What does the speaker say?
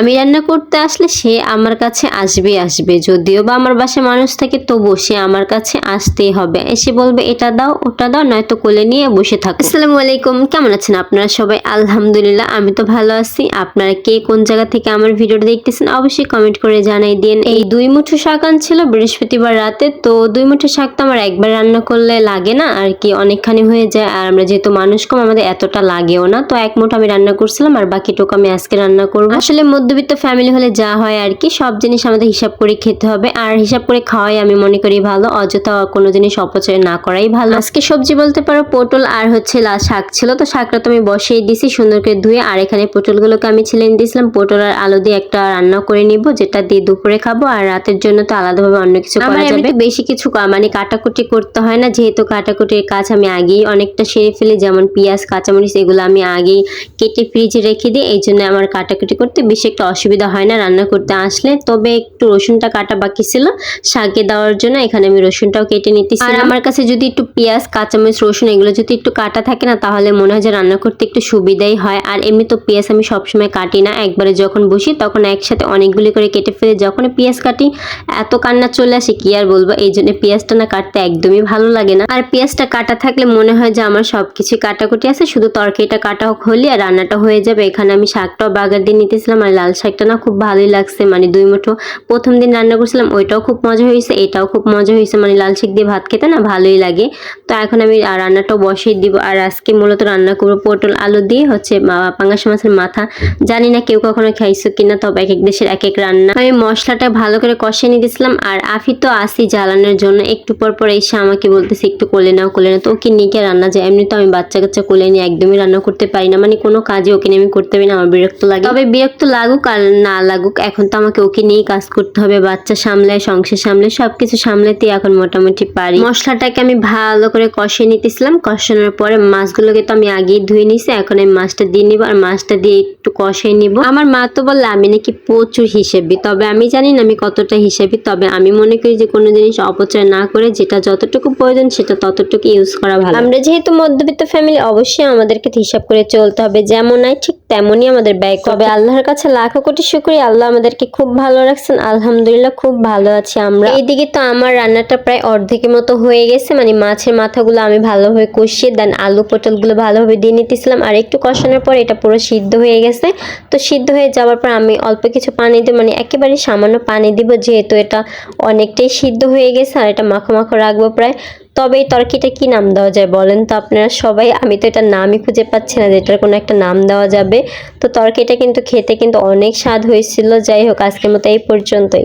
আমি রান্না করতে আসলে সে আমার কাছে আসবে আসবে। যদিও বা আমার বাসায় মানুষ থাকে, তবুও সে আমার কাছে আসতেই হবে। এসে বলবে, এটা দাও, ওটা দাও, নয়তো কোলে নিয়ে বসে থাকো। আসসালামু আলাইকুম, কেমন আছেন আপনারা সবাই? আলহামদুলিল্লাহ, আমি তো ভালো আছি। আপনারা কে কোন জায়গা থেকে আমার ভিডিওটা দেখতেছেন, অবশ্যই কমেন্ট করে জানাই দিন। এই দুই মুঠো শাক আনছিল বৃহস্পতিবার রাতে, তো দুই মুঠো শাক তো আমার একবার রান্না করলে লাগে না, আর কি অনেকখানি হয়ে যায়। আর আমরা যেহেতু মানুষ কম, আমাদের এতটা লাগেও না। তো এক মুঠো আমি রান্না করছিলাম, আর বাকি বাকিটুকু আমি আজকে রান্না করব। আসলে মধ্যবিত্ত ফ্যামিলি হলে যা হয় আর কি সব জিনিস আমাদের হিসাব করে খেতে হবে। আর হিসাব করে খাওয়াই আমি মনে করি ভালো অযথা কোনো জিনিস অপচয় না করাই ভালো। আজকে সবজি বলতে পারো পটল আর হচ্ছে লাল শাক ছিল। তো শাকটা তো আমি বসিয়ে দিছি সুন্দর করে ধুয়ে আর এখানে পটলগুলোকে আমি ছিলে দিয়েছিলাম। পটল আর আলু দিয়ে একটা রান্না করে নিব যেটা দিয়ে দুপুরে খাব। আর রাতের জন্য তো আলাদাভাবে অন্য কিছু করা যাবে। বেশি কিছু মানে কাটাকুটি করতে হয় না। যেহেতু কাটাকুটির কাজ আমি আগেই অনেকটা সেরে ফেলি যেমন পেঁয়াজ কাঁচামরিচ এগুলো আমি আগেই কেটে ফ্রিজে রেখে দিই। এই জন্য আমার কাটাকুটি করতে বেশি একটা অসুবিধা হয় না রান্না করতে আসলে। তবে একটু রসুনটা কাটা বাকি ছিল, শাকে দেওয়ার জন্য এখানে আমি রসুনটাও কেটে নিতেছি আর আমার কাছে যদি একটু পেঁয়াজ, কাঁচামরিচ, রসুন এগুলো যদি একটু কাটা থাকে না, তাহলে মনে হয় যে রান্না করতে একটু সুবিধাই হয়। আর এমনি তো পেঁয়াজ আমি সবসময় কাটি না, একবারে যখন বসি তখন একসাথে অনেকগুলি করে কেটে ফেলে যখন পেঁয়াজ কাটি, এত কান্না চলে আসে, কি আর বলব? এই জন্য পেঁয়াজটা না কাটতে একদমই ভালো লাগে না। আর পেঁয়াজটা কাটা থাকলে মনে হয় যে আমার সবকিছু কাটাকুটি আছে, শুধু তরকারিটা কাটা হলে আর রান্নাটা হয়ে যাবে। এখানে আমি শাকটাও বাগার দিয়ে নিতেছিলাম আর লাল শাকটা না খুব ভালোই লাগছে মানে দুই মুঠো। প্রথম দিন রান্না করছিলাম, ওইটাও খুব মজা হয়েছে, এটাও খুব মজা হয়েছে মানে লাল শাক দিয়ে ভাত খেতে না ভালোই লাগে। তো এখন আমি রান্নাটাও বসিয়ে দিব, আর আজকে মূলত রান্না করব পটল আলু দিয়ে, হচ্ছে পাঙ্গাস মাছের মাথা। জানি না কেউ কখনো খাইছো কিনা, তবে এক এক দেশের এক এক রান্না। আমি মশলাটা ভালো করে কষিয়ে নিতেছিলাম আর আফি তো আসি জ্বালানোর জন্য, একটু পর পর এসে আমাকে বলতেছে একটু কোলে নাও কোলে নাও। তো ওকে নিয়ে রান্না যায়? এমনি তো আমি বাচ্চা কাচ্চা কোলে নিয়ে একদমই রান্না করতে পারি না মানে কোনো কাজে ওকে নিয়ে আমি করতে পারি না, আমার বিরক্ত লাগে। তবে বিরক্ত লাগুক আর না লাগুক, এখন তো আমাকে ওকে নিয়েই কাজ করতে হবে, বাচ্চা সামলে সংসার সামলে সবকিছু সামলাতে এখন মোটামুটি পারি। মশলাটাকে আমি ভালো করে কষিয়ে নিতেছিলাম, কষানোর পরে মাছগুলোকে তো আমি আগেই ধুয়ে নিছি, এখন আমি মাছটা দিয়ে নিব আর মাছটা দিয়ে একটু কষিয়ে নিব। আমার মা তো বললে আমি নাকি প্রচুর হিসেবি, তবে আমি জানি না আমি কতটা হিসেবি, তবে আমি মনে করি যে কোনো জিনিস অপচয় না করে যেটা যতটুকু প্রয়োজন সেটা ততটুকু ইউজ করা ভালো। আমরা যেহেতু মধ্যবিত্ত ফ্যামিলি অবশ্যই আমাদেরকে হিসাব করে চলতে হবে, যেমন নাই ঠিক তেমনই আমাদের ব্যয় করবে। আল্লাহর কাছে লাখো কোটি শুক্রিয়া। আল্লাহ আমাদেরকে খুব ভালো রাখছেন। আলহামদুলিল্লাহ খুব ভালো আছি আমরা। এইদিকে তো আমার রান্নাটা প্রায় অর্ধেকের মতো হয়ে গেছে। মানে মাছের মাথাগুলো আমি ভালোভাবে কষিয়ে, দেন আলু পটলগুলো ভালোভাবে দিয়ে নিতেছিলাম। আর একটু কষানোর পর এটা পুরো সিদ্ধ হয়ে গেছে। তো সিদ্ধ হয়ে যাওয়ার পর আমি অল্প কিছু পানি দিব মানে একেবারে সামান্য পানি দিব, যেহেতু এটা অনেকটাই সিদ্ধ হয়ে গেছে, আর এটা মাখো মাখো রাখব প্রায়। তবে এই তরকিটা কি নাম দেওয়া যায় বলেন তো আপনারা সবাই? আমি তো এটা নামই খুঁজে পাচ্ছি না যে এটার কোনো একটা নাম দেওয়া যাবে। তো তরকিটা কিন্তু খেতে কিন্তু অনেক স্বাদ হয়েছিল। যাই হোক, আজকের মতো এই পর্যন্তই।